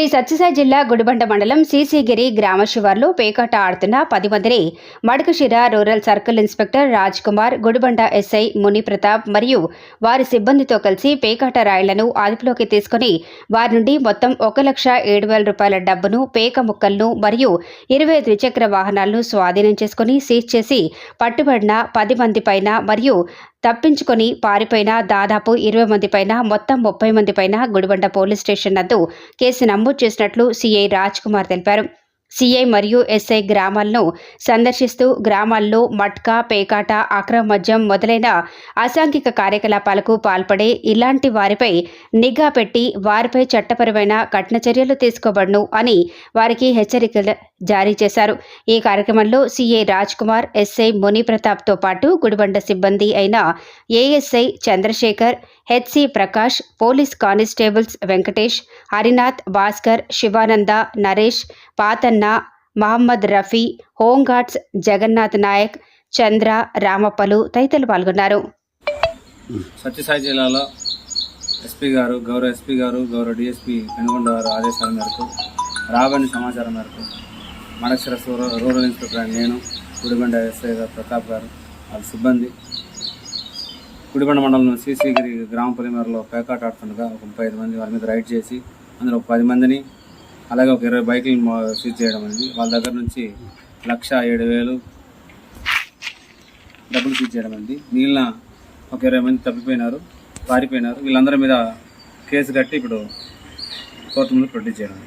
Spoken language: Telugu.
శ్రీ సత్యసాయి జిల్లా గుడిబండ మండలం సీసీగిరి గ్రామ శివార్లో పేకాట ఆడుతున్న పది మందిని Madakasira rural circle inspector Raj Kumar Gudibanda SI Muni Pratap మరియు వారి సిబ్బందితో కలిసి పేకాట రాయలను అదుపులోకి తీసుకుని వారి నుండి మొత్తం ఒక లక్ష ఏడు వేల రూపాయల డబ్బును పేక ముక్కలను మరియు ఇరవై ద్విచక్ర వాహనాలను స్వాధీనం చేసుకుని సీజ్ చేసి పట్టుబడిన పది మంది పైన మరియు తప్పించుకొని పారిపోయిన దాదాపు ఇరవై మంది పైన మొత్తం ముప్పై మంది పైన గుడిబండ పోలీస్ స్టేషన్ నందు కేసు నమోదు చేసినట్లు సీఐ రాజ్ కుమార్ తెలిపారు. సిఐ మరియు ఎస్ఐ గ్రామాలను సందర్శిస్తూ గ్రామాల్లో మట్కా పేకాట అక్రమ మద్యం మొదలైన అసాంఘిక కార్యకలాపాలకు పాల్పడే ఇలాంటి వారిపై నిఘా పెట్టి వారిపై చట్టపరమైన కఠిన చర్యలు తీసుకోబడును అని వారికి హెచ్చరికలు జారీ చేశారు. ఈ కార్యక్రమంలో సిఐ రాజ్ కుమార్ ఎస్ఐ ముని ప్రతాప్తో పాటు గుడిబండ సిబ్బంది అయిన ASI Chandrasekhar HC Prakash police constables Venkatesh Harinath Bhaskar Sivananda Naresh అన్నా మహమ్మద్ రఫీ హోంగార్డ్స్ జగన్నాథ్ నాయక్ చంద్ర రామప్పలు తదితరులు పాల్గొన్నారు. సత్యసాయి జిల్లాలో ఎస్పీ గారు గౌరవ ఎస్పీ గారు గౌరవ డిఎస్పీ పెనుగొండ గారు ఆదేశాల మేరకు రాబడిన సమాచారం మేరకు మడక్షర రూరల్ ఇన్స్పెక్టర్ నేను గుడిబండ ఎస్ఐ గారు ప్రతాప్ గారు వాళ్ళ సిబ్బంది గుడిబండ మండలం సీసీగిరి గ్రామ పొలిమేరలో పేకాట ఆడుతుండగా ఒక ముప్పై ఐదు మంది వారి మీద రైడ్ చేసి అందులో పది మందిని అలాగే ఒక ఇరవై బైకులు మా- సీజ్ చేయడం అనేది వాళ్ళ దగ్గర నుంచి లక్ష ఏడు వేలు డబ్బులు సీజ్ చేయడం అనేది మిగిలిన ఒక ఇరవై మంది తప్పిపోయినారు పారిపోయినారు. వీళ్ళందరి మీద కేసు కట్టి ఇప్పుడు కోర్టు ముందు ప్రొడ్యూస్ చేయడం.